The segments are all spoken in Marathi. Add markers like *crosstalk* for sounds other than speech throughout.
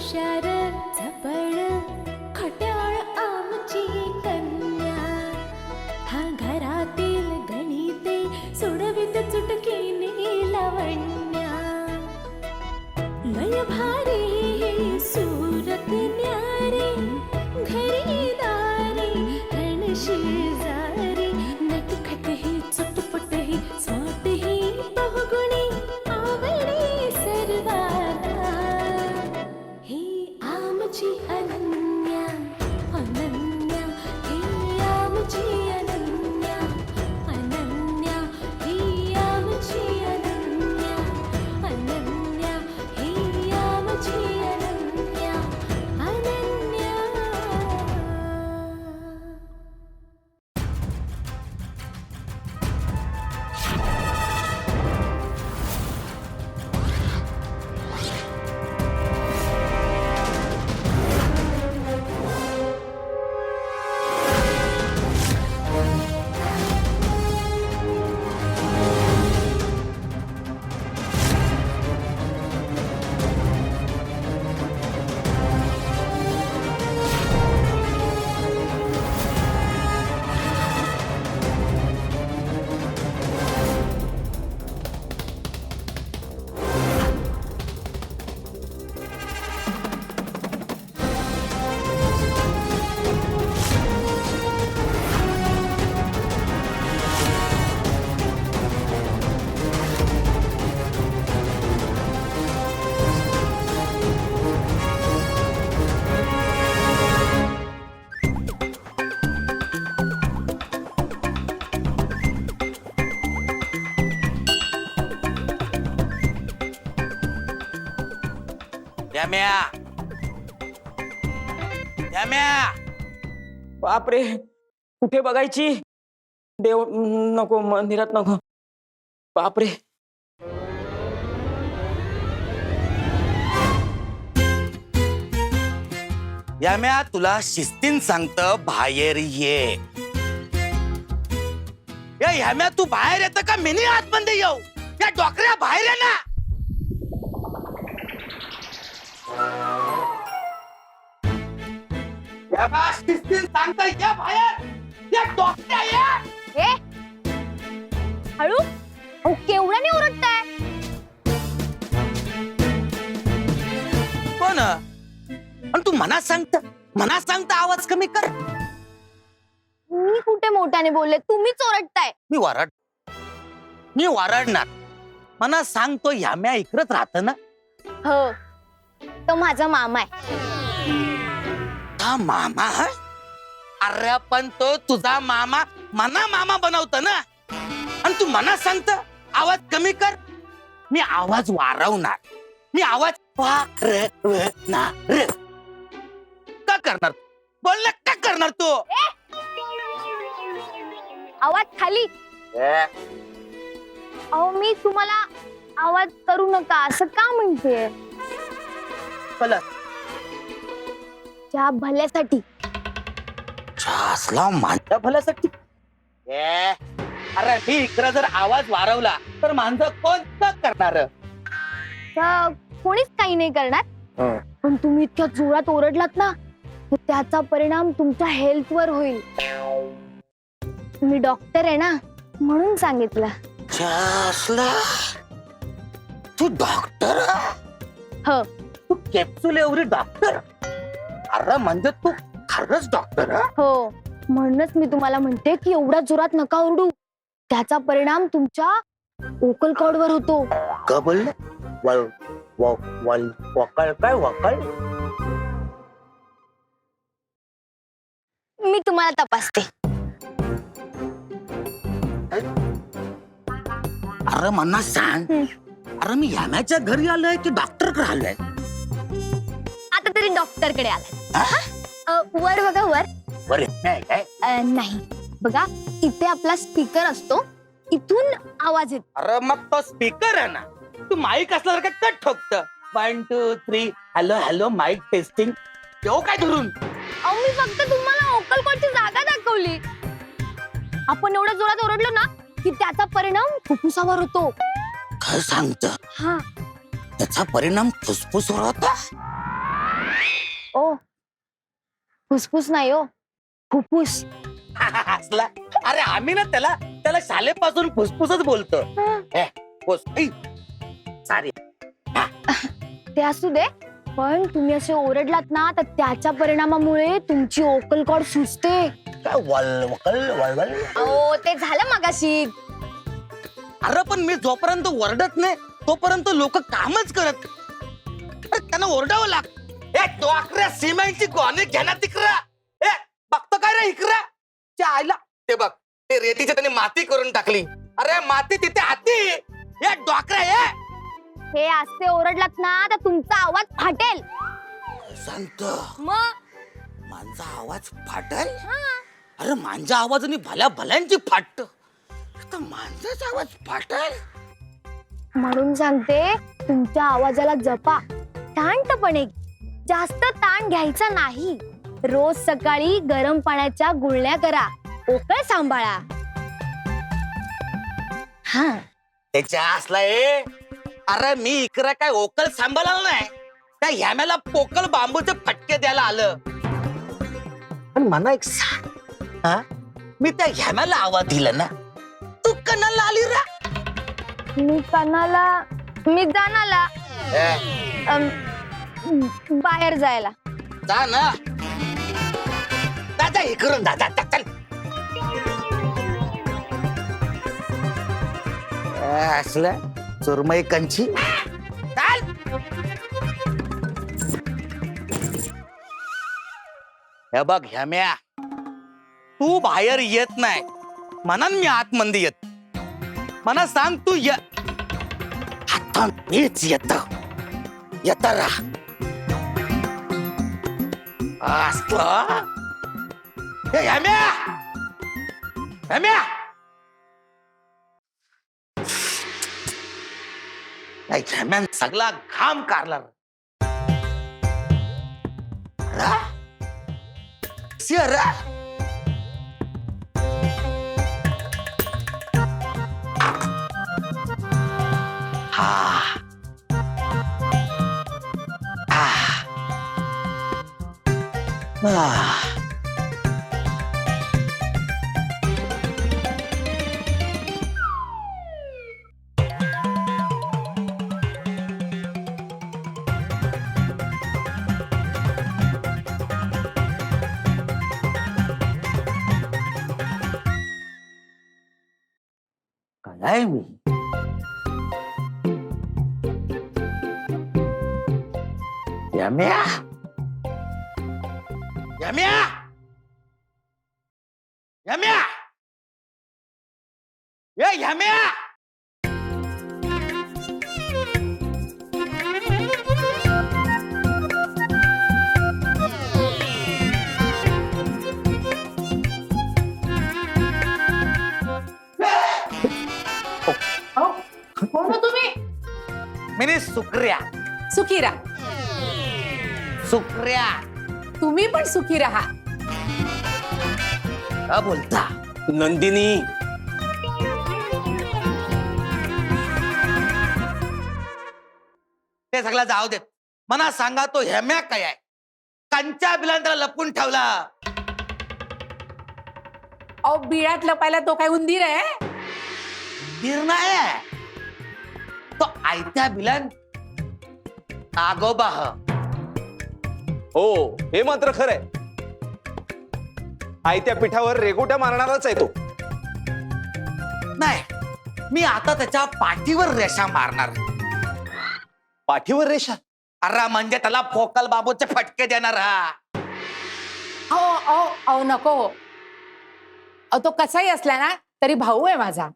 हुशार झपळ खट्या यम्या यम्या बापरे कुठे बघायची? देव नको मंदिरात नको. बापरे. यम्या तुला शिस्तीन सांगत बाहेर ये. या ह्याम्या तू बाहेर येतं का? मिनी आतमध्ये येऊ. या डोकऱ्या बाहेर ये ना. या बा, शिस्तीन सांगत या बाहेर. या डोकऱ्या ये. ए हळू? अहो केवढ्याने ओरडताय? कोण आणि तू मनात सांगत मनात सांगता आवाज कमी कर. मी कुठे मोठ्याने बोलले? तुम्हीच ओरडताय. मी वरड मी वरडणार. मनात सांगतो ह्याम्या इकडच राहत ना. हो. तो माझा मामा आहे. हा मामा है? अरे पण तो तुझा मामा मना मामा बनवत ना. आणि तू मनात सांगत आवाज कमी कर. मी आवाज वाढवणार मी आवाज का करणार? बोल ना का करणार तू? आवाज खाली. अहो मी तुम्हाला आवाज करू नका. असं का म्हणते चला त्या भल्यासाठी. असला माझ्या भल्यासाठी. ए, अरे मी इकडे जर आवाज वाढवला तर माणसं कोणतं करणार? तर कोणीच काही नाही करणार. पण तुम्ही इतक्या जोरात ओरडलात ना तर त्याचा परिणाम तुमच्या हेल्थ वर होईल. मी डॉक्टर आहे ना म्हणून सांगितलं. असला तू डॉक्टर? हो. तू कॅप्सूल एवढी डॉक्टर? अरे म्हणजे तू खरंच डॉक्टर हो. म्हणूनच मी तुम्हाला म्हणते की एवढ्या जोरात नका ओरडू. त्याचा परिणाम तुमच्या ओकल कॉर्ड वर होतो. बोलले? वळ व- वळ- वकळ काय वकळ? मी तुम्हाला तपासते. अरे मना सांग. अरे मी याम्याच्या घरी आलोय की डॉक्टर आलोय? आता तरी डॉक्टरकडे आलाय? अ, वर बघा वर. बरे नाही काय? अ, नाही. बघा इथे आपला स्पीकर असतो. इथून आवाज येतो. अरे मग तो स्पीकर आहे ना. तू माईक असल्यासारखं कट ठोकत. One two three hello hello mic testing येऊ काय धरून? अहो मी फक्त तुम्हाला ओकल कॉर्डची जागा दाखवली. आपण एवढ्या जोरात ओरडलो ना की त्याचा परिणाम फुफ्फुसावर होतो. काय सांगत. हा. त्याचा परिणाम फुसफुसवर होता. ओ. फुसफुस नाही हो. फुफ्फुस असला अरे आम्ही ना त्याला त्याला शाळेपासून फुसफुसच बोलतो. हं. फुस. सारी. ते असू दे पण तुम्ही असे ओरडलात ना तर त्याच्या परिणामामुळे तुमची ओकल कॉर्ड सुचते काय वळवळ ओ ते झालं मगाशी. अरे पण मी जोपर्यंत ओरडत नाही तोपर्यंत लोक कामच करत. अरे त्यांना ओरडावं लाग ए डोकऱ्या सिमेंटची गोणी घेणार तिकरा ए बघतो काय रे इकरा त्या आईला. ते बघ ते रेतीची त्यांनी माती करून टाकली. अरे माती तिथे हाती. ए डोकऱ्या ए. हे असते ओरडलात ना तर तुमचा आवाज फाटेल. संत. मग? माझा आवाज फाटल? अरे माझ्या आवाजाने भल्या भल्यांची फाटत आता माझाच आवाज फाटल? म्हणून सांगते तुमच्या आवाजाला जपा. शांतपणे. जास्त ताण घ्यायचा नाही. रोज सकाळी गरम पाण्याच्या गुळण्या करा. ओकळ सांभाळा. हा. त्याच्या असला ए अरे मी इकडे काय ओकल सांभाळाल नाही. त्या ह्याम्याला पोकल बांबूचे फटके द्यायला आलं. पण मला एक सांग. हा? मी त्या ह्याम्याला आवाज दिला ना. तू कणाला आली रा? मी कानाला मी जाणाला. अम, बाहेर जायला. जा ना. दादा हे करून दादा चल. असलं चुरमई कंची. चाल. हे बघ ह्याम्या तू बाहेर येत नाही. म्हणून मी आतमध्ये येत. मला सांग तू ये. आता मीच येत. येत राहा. असलं हे ह्याम्या ह्याम्या नाही ह्याम्यान सगळा घाम काढला रा सिया Ah. काय मी यम्या यम्या यम्या ये यम्या कोण हो तुम्ही? मिनी सुक्रिया सुखी राहा सुक्रिया तुम्ही पण सुखी राहा. का बोलता? नंदिनी. ते सगळं जाऊ देत. मना सांगा तो हेम्या काय आहे? कंच्या बिलांतरा लपून ठेवला. अहो बिळात लपायला तो काय उंदीर आहे? निर्णय आहे. तो आयत्या बिलान नागोबा ह. हो हे मात्र खरंय. आयत्या पिठावर रेगोट्या मारणारच आहे तो. नाही मी आता त्याच्या पाठीवर रेषा मारणार पाठीवर रेषा? अरे म्हणजे त्याला फोकल बाबूचे फटके देणार हा. अहो अहो अहो नको. अहो तो कसाही असला ना तरी भाऊ आहे माझा.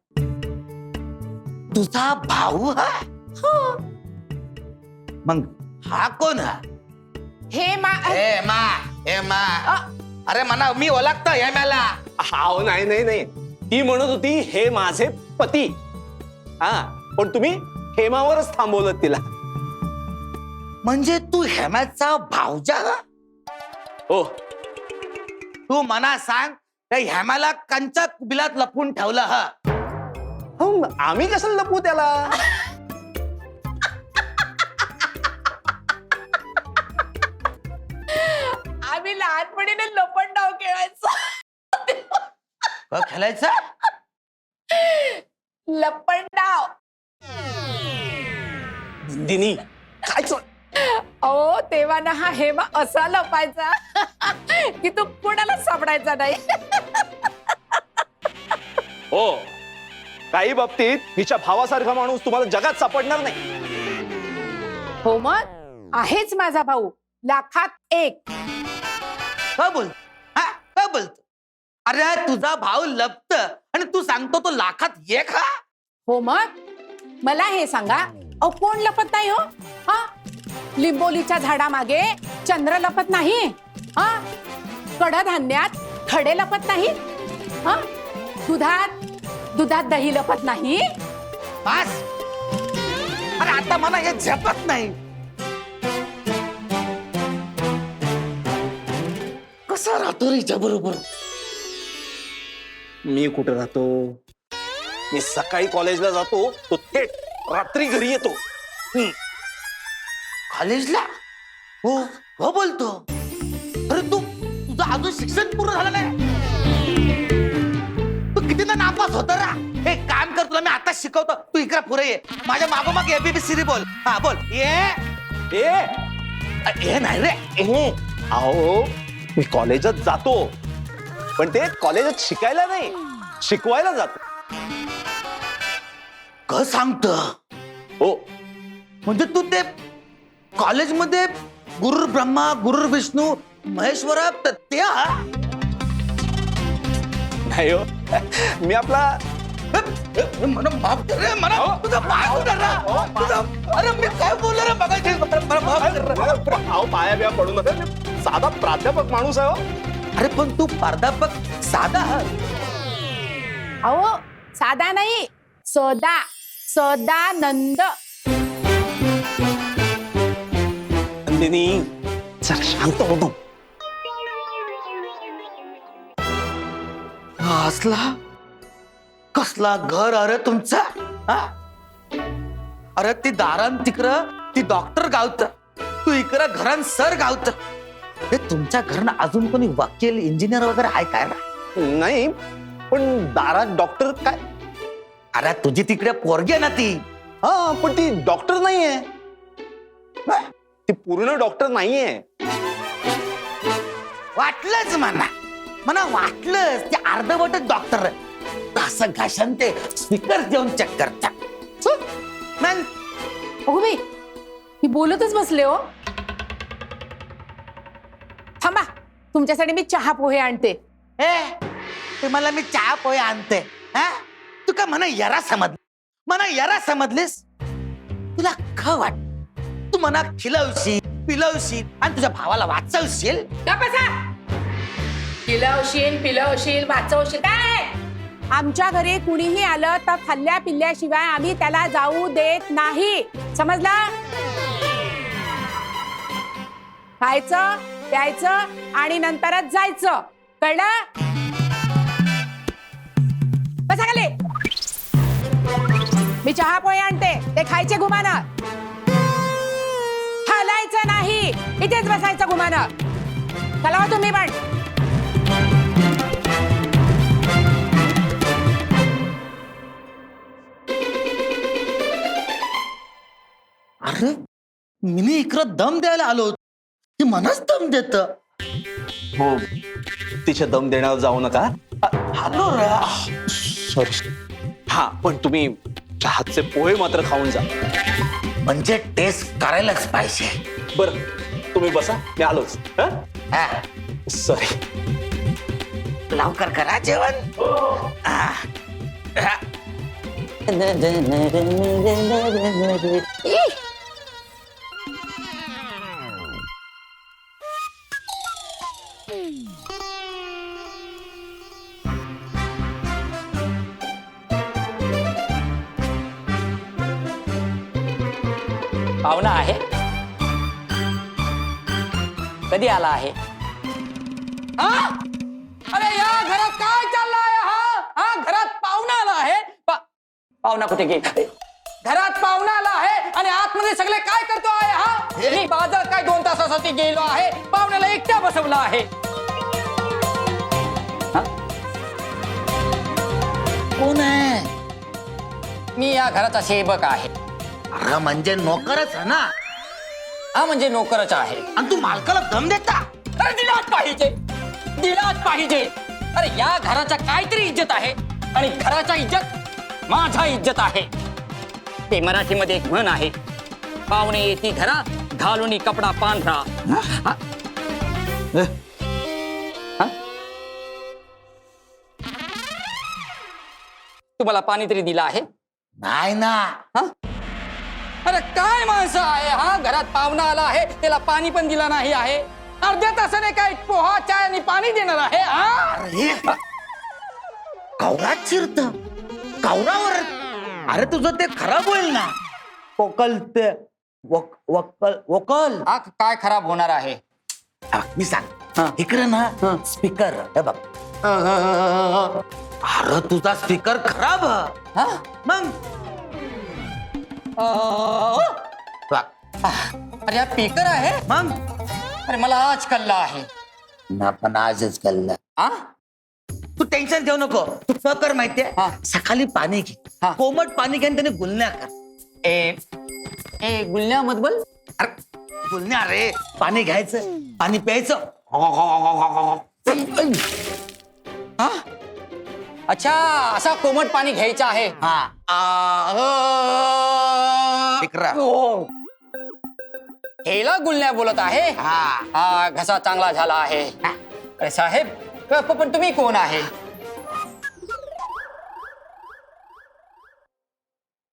तुझा भाऊ हा? हो. मग हा कोण हा? हे मा हे मा हे मा. अरे म्हणा मी ओळखतो हे मला. हाव नाही नाही नाही. ती म्हणत होती हे माझे पती. हा पण तुम्ही हेमावरच थांबवलं तिला. म्हणजे तू हेमाचा भावजा हा? हो. तू मना सांग त्या हेमाला कंच्या बिलात लपून ठेवलं हा. हो मग आम्ही कसं लपू त्याला? लहानपणीने लपंडाव खेळायचा. खेळायचा? लपंडाव. दिनी. काय ओ तेव्हा ना हा हेमा असा लपायचा की तू कुणाला सापडायचा नाही. हो. काही बाबतीत हिच्या भावासारखा माणूस तुम्हाला जगात सापडणार नाही. हो मग? आहेच माझा भाऊ. लाखात एक. काय बोल हा काय बोलतो. अरे तुझा भाऊ लपत आणि तू सांगतो तो लाखात एक हा हो मग? मला हे सांगा. अहो कोण लपत नाही हो? हा? लिंबोलीच्या झाडामागे चंद्र लपत नाही? हा? कडधान्यात खडे लपत नाही? हा? दुधात दुधात दही लपत नाही? बस. अरे आता मला हे झेपत नाही. कसा राहतो हिच्या बरोबर? मी कुठे राहतो? मी सकाळी कॉलेजला जातो तो थेट रात्री घरी येतो. हम्म. कॉलेजला? हो हो बोलतो. अरे तू तुझं अजून शिक्षण पूर्ण झालं नाही? तू कितीदा नापास होता रा? हे काम कर तुला मी आता शिकवतो. तू इकडे पुढे ये. माझ्या मागोमाग एबीबीसी बोल. हा बोल. ये. ए! हे नाही रे. ए, अहो मी कॉलेजात जातो पण ते कॉलेजात शिकायला नाही शिकवायला जातो क सांगत हो म्हणजे तू ते कॉलेजमध्ये गुरु ब्रह्मा गुरु विष्णू महेश्वर हा? नाही हो मी आपला मला माफ कर रे मला तुझा माफ कर रे. तुझा- अरे मी काय बोललो रे मला मला माफ कर रे. पाया बिया पडू नका साधा प्राध्यापक माणूस आहे हो. अरे पण तू प्राध्यापक साधा हा. अहो साधा नाही सदा सदानंद. नंदिनी जरा शांत होतो हा असला? कसला घर अरे तुमचा? हा? अरे ती दारान तिकडं ती डॉक्टर गावत. तू इकडं घरान सर गावत. हे तुमच्या घरानं अजून कोणी वकील इंजिनियर वगैरे आहे काय ना नाही पण दारात डॉक्टर काय? अरे तुझी तिकडे पोरगी आहे ना ती. हा पण ती डॉक्टर नाहीये. नाही, ती पूर्ण डॉक्टर नाहीये. वाटलंच म्हणा. मला वाटलंच ते अर्धवट डॉक्टर असं घाशन ते स्पीकर देऊन चेक करतात. मग? अगो बाई मी बोलतच बसले हो. थांबा तुमच्यासाठी मी चहा पोहे आणते. ए ते मला मी चहा पोहे आणते. हा? तू का म्हणा यरा समजली? म्हणा यरा समजलीस? तुला ख वाट तू म्हणा खिलवशील पिलवशील आणि तुझ्या भावाला वाचवशील? पिलवशील पिलवशील वाचवशील. काय? आमच्या घरी कुणीही आलं तर खाल्ल्या पिल्ल्याशिवाय आम्ही त्याला जाऊ देत नाही. समजला? खायचं? द्यायचं आणि नंतरच जायचं. कळलं? बसा खाली. मी चहा पोहे आणते ते खायचे घुमान हलायचं नाही. इथेच बसायचं घुमान चला हो तुम्ही पण. अरे मी इकडं दम द्यायला आलो की मनच दम देत. हो. तिच्या दम देण्यावर जाऊ नका. सॉरी हा पण तुम्ही चहाचे पोहे मात्र खाऊन जा. म्हणजे टेस्ट करायलाच पाहिजे. बर तुम्ही बसा मी आलोच. हा, सॉरी लवकर करा जेवण. हा. *laughs* हा. पाहुणा आहे. कधी आला आहे? हा? अरे या घरात काय चाललंय? हा? हा घरात पाहुणा आला आहे. पा- पाहुणा कुठे गेला घरात पाहुणा आला आहे आणि आतमध्ये सगळे काय करतो आहे? हा मी बाजार काय दोन तासासाठी गेलो आहे? पाहुण्याला एकट्या बसवला आहे. हा? कोण आहे? मी या घराचा सेवक आहे. अरे म्हणजे नोकरच आहे ना? हा म्हणजे नोकरच आहे. आणि तू मालकाला दम देता? अरे दिलाच पाहिजे. दिलाच पाहिजे. अरे या घराचा काहीतरी इज्जत आहे आणि घराचा इज्जत माझा इज्जत आहे. ते मराठीमध्ये एक म्हण आहे पाहुणे येते घरा घालून कपडा पांढरा. हा? हा? तुम्हाला पाणी तरी दिलं आहे? नाही ना. हा? अरे काय माणसं आहे हा? घरात पाहुणा आला आहे त्याला पाणी पण दिला नाही आहे. अर्ध्या तासाने काय पोहा चाय आणि पाणी देणार आहे हा? अरे कवरात शिरत कवरावर. अरे तुझं ते खराब होईल ना. वकल ते वक- वकल वकल. हा काय खराब होणार आहे? हा, मी सांग. इकडे ना स्पीकर हे बघ. अरे तुझा स्पीकर खराब. हा? मग? अरे हा पेकर आहे? मग? अरे मला आज कल्ला आहे. ना पण आजच कळलं हा तू टेन्शन घेऊ नको. तू काय कर माहितीये? हा. सकाळी पाणी घे. हा. कोमट पाणी घे आणि त्याने गुलण्या कर. ए ए गुलण्या मधबल अरे गुलण्या रे. पाणी घ्यायचं पाणी प्यायचं. हा? अच्छा असा कोमट पाणी घ्यायचं आहे. हा. आ. हो. हेला गुलण्या बोलत आहे. हा. हा घसा चांगला झाला आहे. अरे साहेब प- प- पण तुम्ही कोण आहे?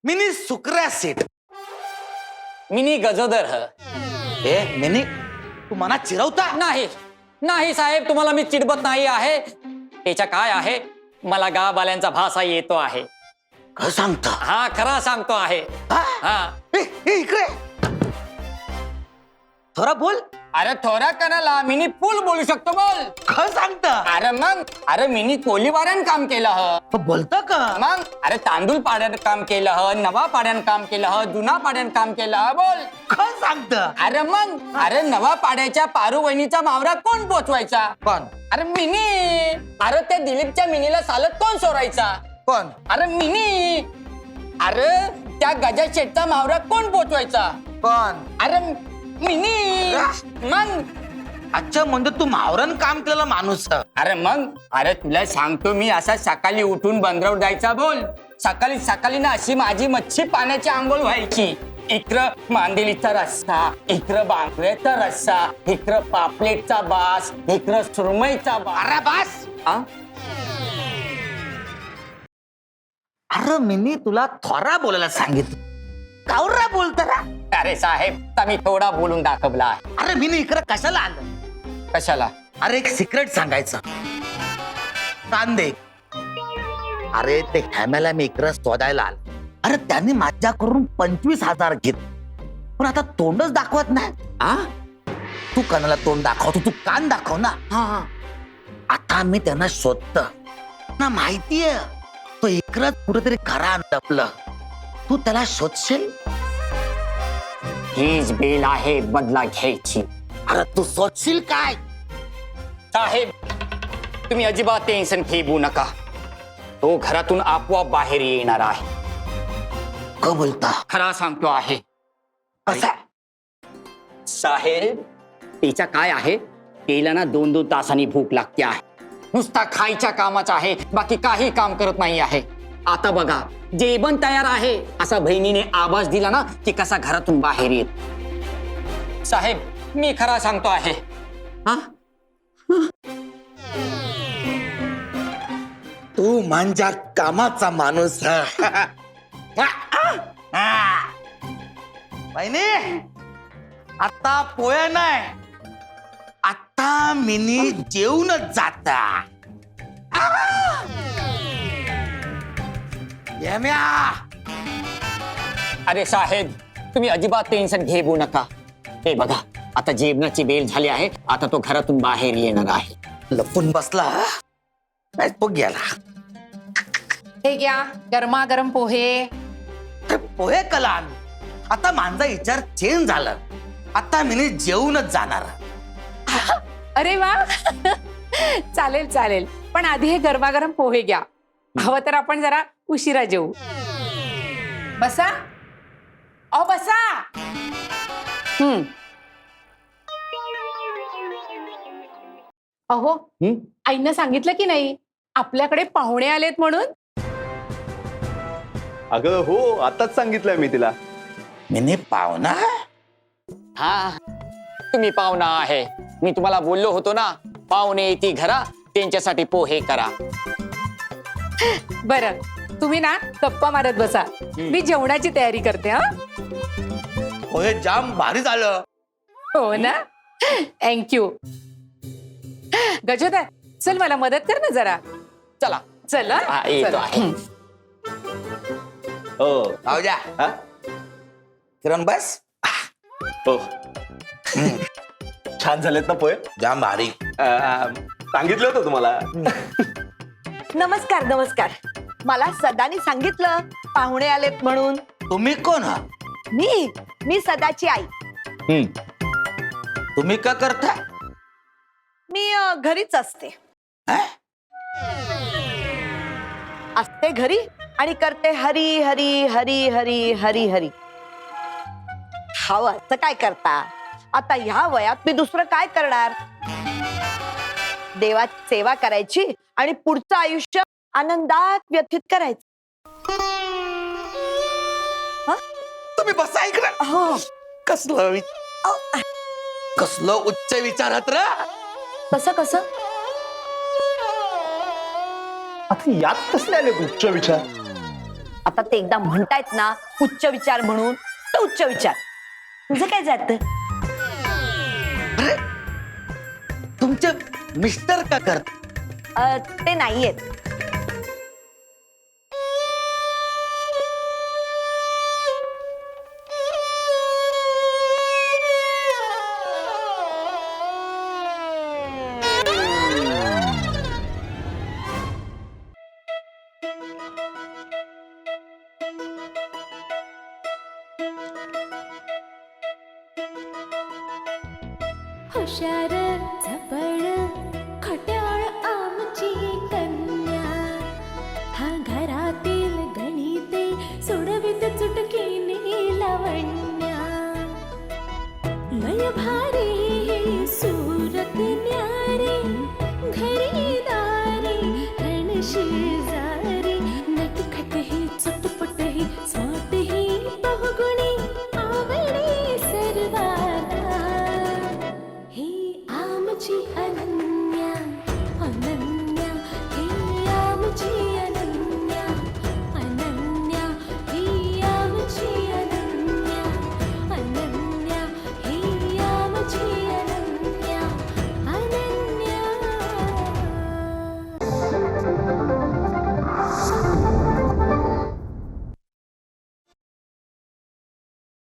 मिनी सुकऱ्या सेट. मिनी गजोदर. ह ए मिनी तू मनात चिरवता? नाही. नाही साहेब तुम्हाला मी चिडबत नाही आहे. त्याच्या काय आहे? मला गाववाल्यांचा भाषा येतो आहे. सांगता? हा खरा सांगतो आहे. हा? हा. ए, ए, इकडे. थोडा बोल. अरे थोडा कणाला मिनी पूल बोलू शकतो बोल. काय सांगता. अरे मग अरे मिनी कोलीवाऱ्यानं काम केलं ह. बोलता का? मग अरे तांदूळ पाड्यानं काम केलं ह नवा पाड्यानं काम केलं ह जुना पाड्यानं काम केलं ह बोल. काय सांगता. अरे मग अरे नवा पाड्याच्या पारू वहिनीचा मावरा कोण पोचवायचा? कोण? अरे मिनी. अरे त्या दिलीपच्या मिनीला सालत कोण सोडायचा? कोण? अरे मिनी. अरे त्या गजा शेटचा मावरा कोण पोचवायचा? कोण? अरे मिनी मग? अच्छा म्हणजे तू मावरन काम केलेला माणूस. अरे मग? अरे तुला सांगतो मी असा सकाळी उठून बंदरावर जायचा बोल. सकाळी सकाळी ना अशी माझी मच्छी पाण्याची आंघोळ व्हायची. इकडं मांदेलीचा रस्सा इकडं बांगड्याचा रस्सा इकडं पापलेटचा बास इकडं सुरमईचा बास. अरे बास! आ? अरे मिनी तुला थोरा बोलायला सांगितलं. कावरा बोलता ना अरे साहेब मी थोडा बोलून दाखवला आहे. अरे मिनी इकडे कशाला आलं? कशाला? अरे एक सिक्रेट सांगायचं. कांदे. अरे ते हॅमेला मी इकडे शोधायला आलो. अरे त्यांनी माझ्याकडून पंचवीस हजार घेत. पण आता तोंडच दाखवत नाही. आ? तू कणाला तोंड दाखवतो तू कान दाखव ना. आता मी त्यांना शोधत. ना माहितीये तो इकडं कुठेतरी खरा लपलं तू त्याला शोधशील? हीच बेल आहे बदला घ्यायची. अरे तू शोधशील काय? साहेब तुम्ही अजिबात टेन्शन घेऊ नका. तो घरातून आपोआप बाहेर येणार आहे. क बोलता? खरा सांगतो आहे. कसा? साहेब तिच्या काय आहे? तिला ना दोन दोन तासांनी भूक लागते आहे. नुसता खायच्या कामाचा आहे बाकी काही काम करत नाही आहे. आता बघा जेवण तयार आहे असा बहिणीने आवाज दिला ना की कसा घरातून बाहेर येत साहेब मी खरा सांगतो आहे. हा? तू माझ्या कामाचा माणूस बहिणी आता पोया नाही. आता मिनी जेवूनच जाता. अरे साहेब तुम्ही अजिबात टेन्शन घेऊ नका. हे बघा आता जेवणाची बेल झाली आहे. आता तो घरातून बाहेर येणार आहे. लपून बसला गेला. हे घ्या गरमागरम पोहे. पोहे कलान आता माझा विचार चेंज झाला. आता मिनी जेवूनच जाणार. अरे वा. चालेल चालेल. पण आधी हे गरमागरम पोहे घ्या. हवं तर आपण जरा उशिरा जेऊ. बसा. अ बसा. हम्म अहो हं? आईनं सांगितलं की नाही? आपल्याकडे पाहुणे आलेत म्हणून? अगं हो आताच सांगितलंय मी तिला. मी पाहुणा? हा. तुम्ही पाहुणा आहे. मी तुम्हाला बोललो होतो ना पाहुणे येते घरा त्यांच्यासाठी पोहे करा. बरं तुम्ही ना गप्पा मारत बसा. मी जेवणाची तयारी करते हा. होय जाम भारी झालं. हो ना? थँक्यू गजोदर चल मला मदत कर ना जरा. चला. चल हं? हा, येतो चल. आहे. हं. हो हा? किरण बस. हो. छान झालेत ना पोहे? जाम भारी. अं, सांगितलं होतं तुम्हाला. नमस्कार नमस्कार. मला सदानी सांगितलं पाहुणे आलेत म्हणून. तुम्ही कोण हा मी मी सदाची आई. तुम्ही का करता मी अ, घरीच असते. हा? असते घरी आणि करते हरी हरी हरी हरी हरी हरी. हवं तर काय करता? आता ह्या वयात मी दुसरं काय करणार? देवाची सेवा करायची आणि पुढचं आयुष्य आनंदात व्यथित करायचं. तुम्ही बसा इकडं. हो. कसलं वि- कसलं उच्च विचारात र? कसं कसं? आता यात कसले आले उच्च विचार? आता ते एकदा म्हणतायत ना उच्च विचार म्हणून तर उच्च विचार. तुझं काय जात? तुमचे मिस्टर का करत? ते नाहीयेत 我也怕你。